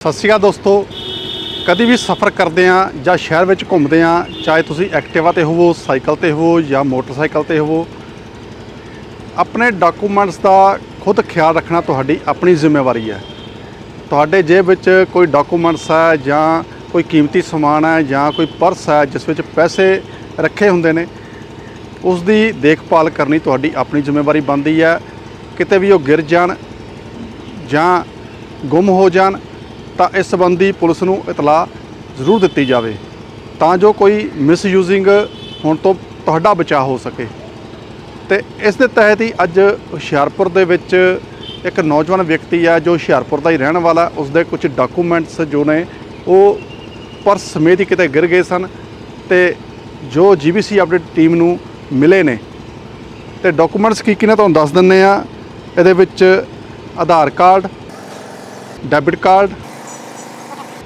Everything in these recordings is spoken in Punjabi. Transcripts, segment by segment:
ਸਤਿ ਸ਼੍ਰੀ ਅਕਾਲ ਦੋਸਤੋ। ਕਦੀ ਵੀ ਸਫ਼ਰ ਕਰਦੇ ਆ ਜਾਂ ਸ਼ਹਿਰ ਵਿੱਚ ਘੁੰਮਦੇ ਆ ਚਾਹੇ ਤੁਸੀਂ ਐਕਟਿਵਾ ਤੇ ਹੋਵੋ, ਸਾਈਕਲ ਤੇ ਹੋਵੋ ਜਾਂ ਮੋਟਰਸਾਈਕਲ ਤੇ ਹੋਵੋ, ਆਪਣੇ ਡਾਕੂਮੈਂਟਸ ਦਾ ਖੁਦ ਖਿਆਲ ਰੱਖਣਾ ਤੁਹਾਡੀ ਆਪਣੀ ਜ਼ਿੰਮੇਵਾਰੀ ਹੈ। ਤੁਹਾਡੇ ਜੇਬ ਵਿੱਚ ਕੋਈ ਡਾਕੂਮੈਂਟਸ ਹੈ ਜਾਂ ਕੋਈ ਕੀਮਤੀ ਸਮਾਨ ਹੈ ਜਾਂ ਕੋਈ ਪਰਸ ਹੈ ਜਿਸ ਵਿੱਚ ਪੈਸੇ ਰੱਖੇ ਹੁੰਦੇ ਨੇ, ਉਸ ਦੀ ਦੇਖਭਾਲ ਕਰਨੀ ਤੁਹਾਡੀ ਆਪਣੀ ਜ਼ਿੰਮੇਵਾਰੀ ਬਣਦੀ ਹੈ। ਕਿਤੇ ਵੀ ਉਹ ਗਿਰ ਜਾਣ ਜਾਂ ਗੁੰਮ ਹੋ ਜਾਣ ਤਾਂ ਇਸ ਸੰਬੰਧੀ ਪੁਲਿਸ ਨੂੰ ਇਤਲਾਹ ਜ਼ਰੂਰ ਦਿੱਤੀ ਜਾਵੇ ਤਾਂ ਜੋ ਕੋਈ ਮਿਸਯੂਜ਼ਿੰਗ ਹੋਣ ਤੋਂ ਤੁਹਾਡਾ ਬਚਾਅ ਹੋ ਸਕੇ ਤੇ ਇਸ ਦੇ ਤਹਿਤ ਹੀ ਅੱਜ ਹੁਸ਼ਿਆਰਪੁਰ ਦੇ ਵਿੱਚ ਇੱਕ ਨੌਜਵਾਨ ਵਿਅਕਤੀ ਆ ਜੋ ਹੁਸ਼ਿਆਰਪੁਰ ਦਾ ਹੀ ਰਹਿਣ ਵਾਲਾ ਹੈ। ਉਸ ਦੇ ਕੁਝ ਡਾਕੂਮੈਂਟਸ ਜੋ ਨੇ, ਉਹ ਪਰਸ ਸਮੇਤ ਹੀ ਕਿਤੇ ਗਿਰ ਗਏ ਸਨ ਤੇ ਜੋ ਜੀਬੀਸੀ ਅਪਡੇਟ ਟੀਮ ਨੂੰ ਮਿਲੇ ਨੇ ਤੇ ਡਾਕੂਮੈਂਟਸ ਕੀ ਕੀ ਨੇ ਤੁਹਾਨੂੰ ਦੱਸ ਦਿੰਨੇ ਆ ਇਹਦੇ ਵਿੱਚ Aadhaar card debit card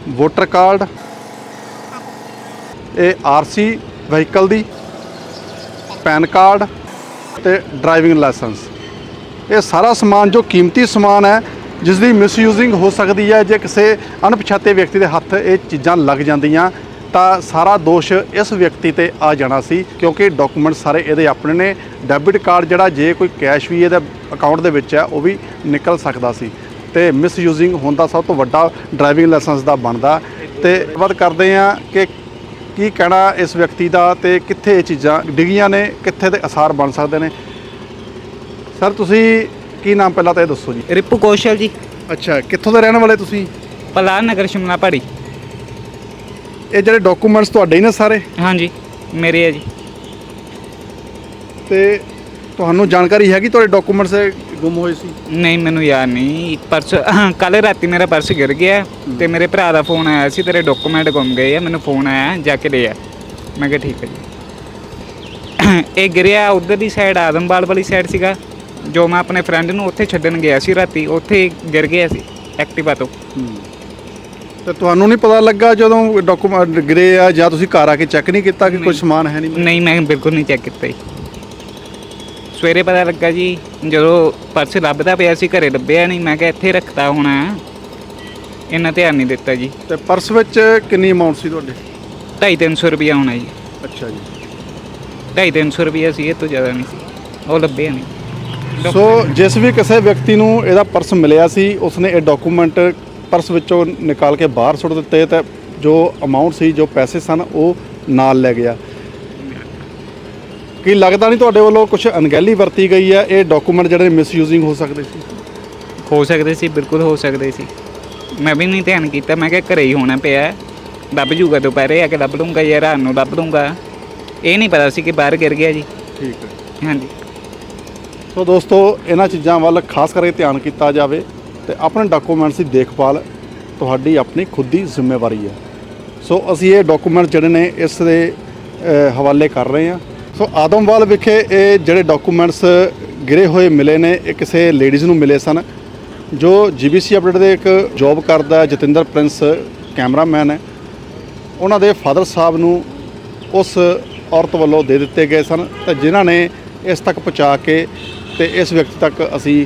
voter card, ਇਹ ਆਰਸੀ ਵਹੀਕਲ ਦੀ, ਪੈਨ ਕਾਰਡ ਤੇ ਡਰਾਈਵਿੰਗ ਲਾਇਸੈਂਸ। ਇਹ ਸਾਰਾ ਸਮਾਨ ਜੋ ਕੀਮਤੀ ਸਮਾਨ ਹੈ, ਜਿਸ ਦੀ ਮਿਸਯੂਜ਼ਿੰਗ ਹੋ ਸਕਦੀ ਹੈ, ਜੇ ਕਿਸੇ ਅਣਪਛਾਤੇ ਵਿਅਕਤੀ ਦੇ ਹੱਥ ਇਹ ਚੀਜ਼ਾਂ ਲੱਗ ਜਾਂਦੀਆਂ, ਤਾਂ ਸਾਰਾ ਦੋਸ਼ ਇਸ ਵਿਅਕਤੀ ਤੇ ਆ ਜਾਣਾ ਸੀ, ਕਿਉਂਕਿ ਡਾਕੂਮੈਂਟ ਸਾਰੇ ਇਹਦੇ ਆਪਣੇ ਨੇ। ਡੈਬਿਟ ਕਾਰਡ ਜਿਹੜਾ, ਜੇ ਕੋਈ ਕੈਸ਼ ਵੀ ਇਹਦੇ ਅਕਾਊਂਟ ਦੇ ਵਿੱਚ ਹੈ, ਉਹ ਵੀ ਨਿਕਲ ਸਕਦਾ ਸੀ। ਤੇ ਮਿਸਯੂਜ਼ਿੰਗ ਹੋਣ ਦਾ ਸਭ ਤੋਂ ਵੱਡਾ ਡਰਾਈਵਿੰਗ ਲਾਇਸੈਂਸ ਦਾ ਬਣਦਾ। ਤੇ ਵੱਧ ਕਰਦੇ ਆ ਕਿ ਕੀ ਕਹਿਣਾ ਇਸ ਵਿਅਕਤੀ ਦਾ ਤੇ ਕਿੱਥੇ ਇਹ ਚੀਜ਼ਾਂ ਡਿੱਗੀਆਂ ਨੇ ਕਿੱਥੇ ਦੇ ਅਸਾਰ ਬਣ ਸਕਦੇ ਨੇ। ਸਰ ਤੁਸੀਂ ਕੀ ਨਾਮ ਪਹਿਲਾਂ ਤਾਂ ਇਹ ਦੱਸੋ ਜੀ? ਰਿਪੂ ਕੌਸ਼ਲ ਜੀ। ਅੱਛਾ ਕਿੱਥੋਂ ਦੇ ਰਹਿਣ ਵਾਲੇ ਤੁਸੀਂ? ਪਲਾਨ ਨਗਰ ਸ਼ਿਮਲਾ ਪਹਾੜੀ ਇਹ ਜਿਹੜੇ ਡਾਕੂਮੈਂਟਸ ਤੁਹਾਡੇ ਹੀ ਨੇ ਸਾਰੇ? ਹਾਂਜੀ ਮੇਰੇ ਹੈ ਜੀ। ਤੇ ਤੁਹਾਨੂੰ ਜਾਣਕਾਰੀ ਹੈਗੀ ਤੁਹਾਡੇ ਡਾਕੂਮੈਂਟਸ ਗੁੰਮ ਹੋਏ ਸੀ? ਨਹੀਂ ਮੈਨੂੰ ਯਾਦ ਨਹੀਂ। ਪਰਸ ਕੱਲ ਰਾਤੀ ਮੇਰਾ ਪਰਸ ਗਿਰ ਗਿਆ ਤੇ ਮੇਰੇ ਭਰਾ ਦਾ ਫੋਨ ਆਇਆ ਸੀ ਤੇਰੇ ਡਾਕੂਮੈਂਟ ਗੁੰਮ ਗਏ ਆ ਮੈਨੂੰ ਫੋਨ ਆਇਆ ਜਾ ਕੇ ਲੈ ਆ। ਮੈਂ ਕਿਹਾ ਠੀਕ ਹੈ ਜੀ। ਇਹ ਗਿਰਿਆ ਉਧਰ ਦੀ ਸਾਈਡ ਆਦਮਵਾਲ ਵਾਲੀ ਸਾਈਡ ਸੀਗਾ ਜੋ ਮੈਂ ਆਪਣੇ ਫਰੈਂਡ ਨੂੰ ਉੱਥੇ ਛੱਡਣ ਗਿਆ ਸੀ ਰਾਤੀ ਉੱਥੇ ਗਿਰ ਗਿਆ ਸੀ ਐਕਟਿਵਾ ਤੋਂ। ਤੇ ਤੁਹਾਨੂੰ ਨਹੀਂ ਪਤਾ ਲੱਗਾ ਜਦੋਂ ਡਾਕੂਮੈਂਟ ਗਿਰੇ ਆ ਜਾਂ ਤੁਸੀਂ ਘਰ ਆ ਕੇ ਚੈੱਕ ਨਹੀਂ ਕੀਤਾ ਕਿ ਕੋਈ। ਸਮਾਨ ਹੈ ਨਹੀਂ? ਨਹੀਂ ਮੈਂ ਬਿਲਕੁਲ ਨਹੀਂ ਚੈੱਕ ਕੀਤਾ ਜੀ। ਸਵੇਰੇ ਪਤਾ ਲੱਗਾ ਜੀ ਜਦੋਂ ਪਰਸ ਲੱਭਦਾ ਪਿਆ ਸੀ ਘਰੇ ਲੱਭਿਆ ਨਹੀਂ ਮੈਂ ਕਿਹਾ ਇੱਥੇ ਰੱਖਤਾ ਹੋਣਾ। ਇਹਨਾਂ ਧਿਆਨ ਨਹੀਂ ਦਿੱਤਾ ਜੀ। ਤੇ ਪਰਸ ਵਿੱਚ ਕਿੰਨੀ ਅਮਾਉਂਟ ਸੀ ਤੁਹਾਡੇ? 250 ਰੁਪਿਆ ਹੋਣਾ ਜੀ। ਅੱਛਾ ਜੀ। 250 ਰੁਪਿਆ ਸੀ ਇਹ ਤੋਂ ਜ਼ਿਆਦਾ ਨਹੀਂ ਸੀ। ਉਹ ਲੱਭਿਆ ਨਹੀਂ। ਸੋ ਜਿਸ ਵੀ ਕਿਸੇ ਵਿਅਕਤੀ ਨੂੰ ਇਹਦਾ ਪਰਸ ਮਿਲਿਆ ਸੀ ਉਸਨੇ ਇਹ ਡਾਕੂਮੈਂਟ ਪਰਸ ਵਿੱਚੋਂ ਨਿਕਾਲ ਕੇ ਬਾਹਰ ਸੁੱਟ ਦਿੱਤੇ ਤੇ ਜੋ ਅਮਾਉਂਟ ਸੀ ਜੋ ਪੈਸੇ ਸਨ ਉਹ ਨਾਲ ਲੈ ਗਿਆ। ਕੀ ਲੱਗਦਾ ਨਹੀਂ ਤੁਹਾਡੇ ਵੱਲੋਂ ਕੁਝ ਅਣਗਹਿਲੀ ਵਰਤੀ ਗਈ ਹੈ? ਇਹ ਡਾਕੂਮੈਂਟ ਜਿਹੜੇ ਮਿਸਯੂਜ਼ਿੰਗ ਹੋ ਸਕਦੇ ਸੀ। ਹੋ ਸਕਦੇ ਸੀ ਬਿਲਕੁਲ ਹੋ ਸਕਦੇ ਸੀ। ਮੈਂ ਵੀ ਨਹੀਂ ਧਿਆਨ ਕੀਤਾ। ਮੈਂ ਕਿਹਾ ਘਰੇ ਹੀ ਹੋਣਾ ਪਿਆ ਲੱਭ ਜੂਗਾ ਦੁਪਹਿਰੇ ਆ ਕੇ ਲੱਭ ਲੂੰਗਾ ਜਾਂ ਰਾਤ ਨੂੰ ਲੱਭ ਲੂੰਗਾ ਇਹ ਨਹੀਂ ਪਤਾ ਸੀ ਕਿ ਬਾਹਰ ਗਿਰ ਗਿਆ ਜੀ। ਠੀਕ ਹੈ। ਹਾਂਜੀ। ਸੋ ਦੋਸਤੋ ਇਹਨਾਂ ਚੀਜ਼ਾਂ ਵੱਲ ਖਾਸ ਕਰਕੇ ਧਿਆਨ ਕੀਤਾ ਜਾਵੇ ਤੇ ਆਪਣੇ ਡਾਕੂਮੈਂਟਸ ਦੀ ਦੇਖਭਾਲ ਤੁਹਾਡੀ ਆਪਣੀ ਖੁਦ ਦੀ ਜ਼ਿੰਮੇਵਾਰੀ ਹੈ। ਸੋ ਅਸੀਂ ਇਹ ਡਾਕੂਮੈਂਟ ਜਿਹੜੇ ਨੇ ਇਸ ਦੇ ਅ, ਹਵਾਲੇ ਕਰ ਰਹੇ ਹਾਂ। ਸੋ ਆਦਮਵਾਲ ਵਿਖੇ ਇਹ ਜਿਹੜੇ ਡਾਕੂਮੈਂਟਸ ਗਿਰੇ ਹੋਏ ਮਿਲੇ ਨੇ, ਇਹ ਕਿਸੇ ਲੇਡੀਜ਼ ਨੂੰ ਮਿਲੇ ਸਨ, ਜੋ ਜੀਬੀਸੀ ਅਪਡੇਟ ਦੇ ਇੱਕ ਜੌਬ ਕਰਦਾ ਜਤਿੰਦਰ ਪ੍ਰਿੰਸ ਕੈਮਰਾਮੈਨ ਹੈ। ਉਹਨਾਂ ਦੇ ਫਾਦਰ ਸਾਹਿਬ ਨੂੰ ਉਸ ਔਰਤ ਵੱਲੋਂ ਦੇ ਦਿੱਤੇ ਗਏ ਸਨ ਤੇ ਜਿਨ੍ਹਾਂ ਨੇ ਇਸ ਤੱਕ ਪਹੁੰਚਾ ਕੇ ਤੇ ਇਸ ਵਿਅਕਤੀ ਤੱਕ ਅਸੀਂ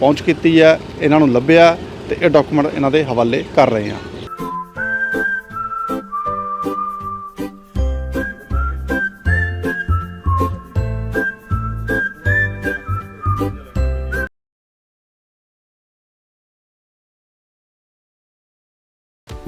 ਪਹੁੰਚ ਕੀਤੀ ਹੈ, ਇਹਨਾਂ ਨੂੰ ਲੱਭਿਆ ਤੇ ਇਹ ਡਾਕੂਮੈਂਟ ਇਹਨਾਂ ਦੇ ਹਵਾਲੇ ਕਰ ਰਹੇ ਹਾਂ।